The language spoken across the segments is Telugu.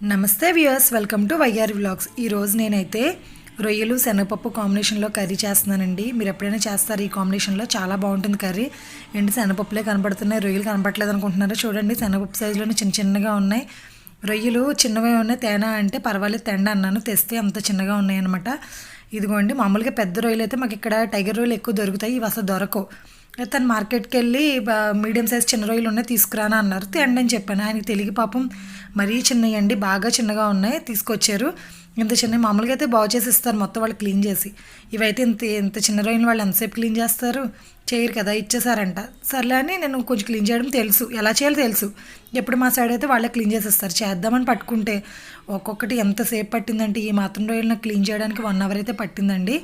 నమస్తే viewers welcome to YR vlogs. ఈరోజు నేనైతే రొయ్యలు శనగపప్పు కాంబినేషన్లో కర్రీ చేస్తున్నానండి. మీరు ఎప్పుడైనా చేస్తారు ఈ కాంబినేషన్లో? చాలా బాగుంటుంది కర్రీ. ఏంటి శనగపప్పులే కనపడుతున్నాయి రొయ్యలు కనపడలేదు అనుకుంటున్నారా? చూడండి శనగపప్పు సైజులోనే చిన్న చిన్నగా ఉన్నాయి. రొయ్యలు చిన్నగా ఉన్నాయి తేనా అంటే పర్వాలేదు తెండ అన్నాను. తెస్తే అంత చిన్నగా ఉన్నాయి అనమాట ఇదిగోండి మామూలుగా పెద్ద రొయ్యలు అయితే మాకు ఇక్కడ టైగర్ రొయ్యలు ఎక్కువ దొరుకుతాయి ఇవి అసలు దొరకవు. తను మార్కెట్కి వెళ్ళి బా- మీడియం సైజ్ చిన్న రొయ్యలు ఉన్నాయి తీసుకురానా అన్నారు. తేండి అని చెప్పాను. ఆయనకి తెలియక పాపం మరీ చిన్నవి అండి బాగా చిన్నగా ఉన్నాయి తీసుకొచ్చారు. ఇంత చిన్న మామూలుగా అయితే బాగు చేసి ఇస్తారు మొత్తం వాళ్ళు క్లీన్ చేసి. ఇవైతే ఇంత ఇంత చిన్న రొయ్యలు వాళ్ళు ఎంతసేపు క్లీన్ చేస్తారు? చేయరు కదా ఇచ్చేసారంట. సర్లే అని నేను కొంచెం క్లీన్ చేయడం తెలుసు. ఎలా చేయాలో తెలుసు. ఎప్పుడు మా సైడ్ అయితే వాళ్ళే క్లీన్ చేసేస్తారు. చేద్దామని పట్టుకుంటే ఒక్కొక్కటి ఎంతసేపు పట్టిందంటే ఈ మాత్రం రొయ్యలు నాకు క్లీన్ చేయడానికి వన్ అవర్ అయితే పట్టిందండి.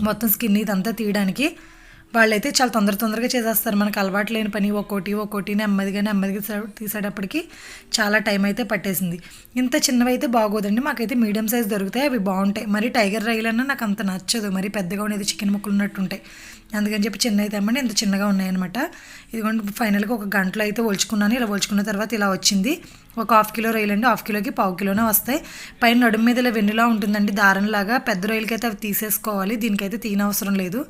మొత్తం స్కిన్ ఇదంతా తీయడానికి వాళ్ళైతే చాలా తొందర తొందరగా చేసేస్తారు. మనకు అలవాటు లేని పని ఒక్కోటి ఒక్కోటి నెమ్మదిగా నెమ్మదిగా తీసేటప్పటికి చాలా టైం అయితే పట్టేసింది. ఇంత చిన్నవి అయితే బాగోదండి. మాకైతే మీడియం సైజ్ దొరుకుతాయి. అవి బాగుంటాయి. మరి టైగర్ రైలు అన్నా నాకు అంత నచ్చదు. మరి పెద్దగా ఉండేది చికెన్ ముక్కలు ఉన్నట్టు ఉంటాయి అందుకని చెప్పి చిన్న అయితే ఇంత చిన్నగా ఉన్నాయన్నమాట. ఇదిగోండి ఫైనల్గా ఒక గంటలో అయితే ఒలుచుకున్నాను. ఇలా ఒలుచుకున్న తర్వాత ఇలా వచ్చింది. ఒక హాఫ్ కిలో రొయ్యలు అండి. హాఫ్ కిలోకి పావు కిలోనే వస్తాయి. పైన నడుము మీద ఇలా వెన్నులా ఉంటుందండి. దారంలాగా పెద్ద రొయ్యలకి అయితే అవి తీసేసుకోవాలి. దీనికైతే తీనవసరం లేదు.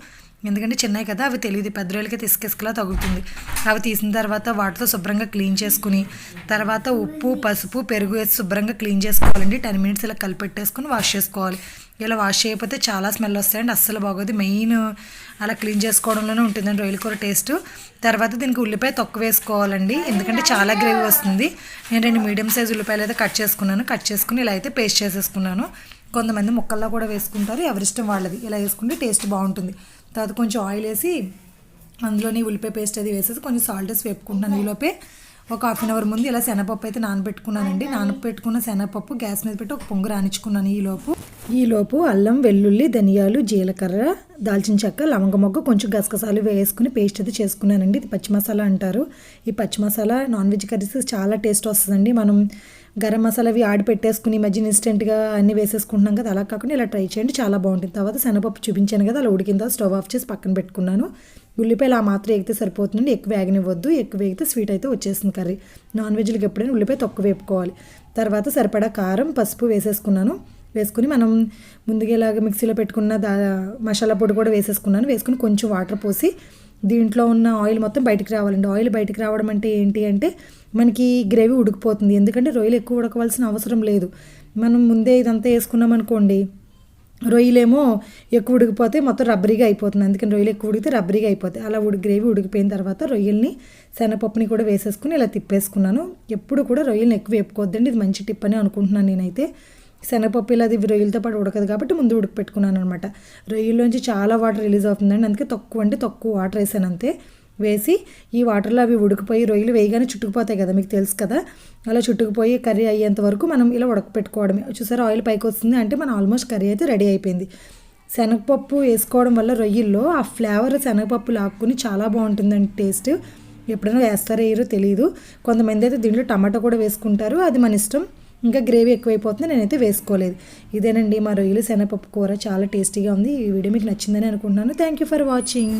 ఎందుకంటే చిన్నవి కదా అవి తెలియదు. పెద్ద రొయ్యలకి ఇసుకిసుకలా తగులుతుంది. అవి తీసిన తర్వాత వాటితో శుభ్రంగా క్లీన్ చేసుకుని తర్వాత ఉప్పు పసుపు పెరుగు వేసి శుభ్రంగా క్లీన్ చేసుకోవాలండి. టెన్ మినిట్స్ ఇలా కలిపెట్టేసుకుని వాష్ చేసుకోవాలి. ఇలా వాష్ చేయకపోతే చాలా స్మెల్ వస్తాయండి. అస్సలు బాగోదు. మెయిన్ అలా క్లీన్ చేసుకోవడంలోనే ఉంటుందండి రొయ్యల కూర టేస్ట్. తర్వాత దీనికి ఉల్లిపాయ తక్కువ వేసుకోవాలండి. ఎందుకంటే చాలా గ్రేవీ వస్తుంది. నేను రెండు మీడియం సైజ్ ఉల్లిపాయలు అయితే కట్ చేసుకున్నాను. కట్ చేసుకుని ఇలా అయితే పేస్ట్ చేసేసుకున్నాను. కొంతమంది ముక్కల్లో కూడా వేసుకుంటారు. ఎవరిష్టం వాళ్ళది. ఇలా వేసుకుంటే టేస్ట్ బాగుంటుంది. తర్వాత కొంచెం ఆయిల్ వేసి అందులోని ఉల్లిపాయ పేస్ట్ అది వేసేసి కొంచెం సాల్ట్ వేసి వేపుకుంటున్నాను ఈలోపే ఒక హాఫ్ అన్ అవర్ ముందు ఇలా శనగపప్పు అయితే నానబెట్టుకున్నానండి. నానబెట్టుకున్న శనగపప్పు గ్యాస్ మీద పెట్టి ఒక పొంగు రానిచ్చుకున్నాను ఈలోపు. ఈలోపు అల్లం వెల్లుల్లి ధనియాలు జీలకర్ర దాల్చిన చెక్క లవంగ మొగ్గ కొంచెం గసగసాలు వేసుకుని పేస్ట్ అయితే చేసుకున్నానండి. ఇది పచ్చి మసాలా అంటారు. ఈ పచ్చి మసాలా నాన్ వెజ్ కర్రీస్ చాలా టేస్ట్ వస్తుందండి. మనం గరం మసాలా అవి ఆడి పెట్టేసుకుని ఈ మధ్యన ఇన్స్టెంట్గా అన్ని వేసేసుకుంటున్నాం కదా అలా కాకుండా ఇలా ట్రై చేయండి. చాలా బాగుంటుంది. తర్వాత శనగపప్పు చూపించాను కదా అలా ఉడికిన తర్వాత స్టవ్ ఆఫ్ చేసి పక్కన పెట్టుకున్నాను. ఉల్లిపాయలు ఆ మాత్రం ఎగితే సరిపోతుందండి. ఎక్కువ వేగనివ్వద్దు. ఎక్కువ వేగితే స్వీట్ అయితే వచ్చేస్తుంది కర్రీ. నాన్ వెజ్లకు ఎప్పుడైనా ఉల్లిపాయ తక్కువ వేపుకోవాలి. తర్వాత సరిపడా కారం పసుపు వేసేసుకున్నాను. వేసుకుని మనం ముందుగా ఇలాగ మిక్సీలో పెట్టుకున్న దా మసాలా పొడి కూడా వేసేసుకున్నాను. వేసుకుని కొంచెం వాటర్ పోసి దీంట్లో ఉన్న ఆయిల్ మొత్తం బయటికి రావాలండి. ఆయిల్ బయటికి రావడం అంటే ఏంటి అంటే మనకి గ్రేవీ ఉడికిపోతుంది. ఎందుకంటే రొయ్యలు ఎక్కువ ఉడకవలసిన అవసరం లేదు. మనం ముందే ఇదంతా వేసుకున్నాం అనుకోండి రొయ్యలేమో ఎక్కువ ఉడికిపోతే మొత్తం రబ్బరీగా అయిపోతుంది. అందుకని రొయ్యలు ఎక్కువ ఉడికితే రబ్బరీగా అయిపోతాయి. అలా ఉడి గ్రేవీ ఉడికిపోయిన తర్వాత రొయ్యల్ని శనగపప్పుని కూడా వేసేసుకుని ఇలా తిప్పేసుకున్నాను. ఎప్పుడు కూడా రొయ్యల్ని ఎక్కువ వేపుకోవద్దండి. ఇది మంచి టిప్ అని అనుకుంటున్నాను నేనైతే. శనగపప్పు ఇలా అది రొయ్యలతో పాటు ఉడకదు కాబట్టి ముందు ఉడకపెట్టుకున్నాను అనమాట రొయ్యల్లోంచి చాలా వాటర్ రిలీజ్ అవుతుందండి. అందుకే తక్కువ అంటే తక్కువ వాటర్ వేసాను అంతే. వేసి ఈ వాటర్లో అవి ఉడికిపోయి రొయ్యలు వేయగానే చుట్టుకుపోతాయి కదా మీకు తెలుసు కదా. అలా చుట్టుకుపోయి కర్రీ అయ్యేంత వరకు మనం ఇలా ఉడకపెట్టుకోవడమే. చూసారా ఆయిల్ పైకి వస్తుంది అంటే మన ఆల్మోస్ట్ కర్రీ అయితే రెడీ అయిపోయింది. శనగపప్పు వేసుకోవడం వల్ల రొయ్యల్లో ఆ ఫ్లేవర్ శనగపప్పు లాక్కుని చాలా బాగుంటుందండి టేస్ట్. ఎప్పుడైనా వేస్తారో వేయరో తెలియదు కొంతమంది అయితే దీంట్లో టమాటా కూడా వేసుకుంటారు. అది మన ఇష్టం. ఇంకా గ్రేవీ ఎక్కువైపోతుంది నేనైతే వేసుకోలేదు. ఇదేనండి మా రొయ్యలు శనగపప్పు కూర చాలా టేస్టీగా ఉంది. ఈ వీడియో మీకు నచ్చిందని అనుకుంటున్నాను. Thank you for watching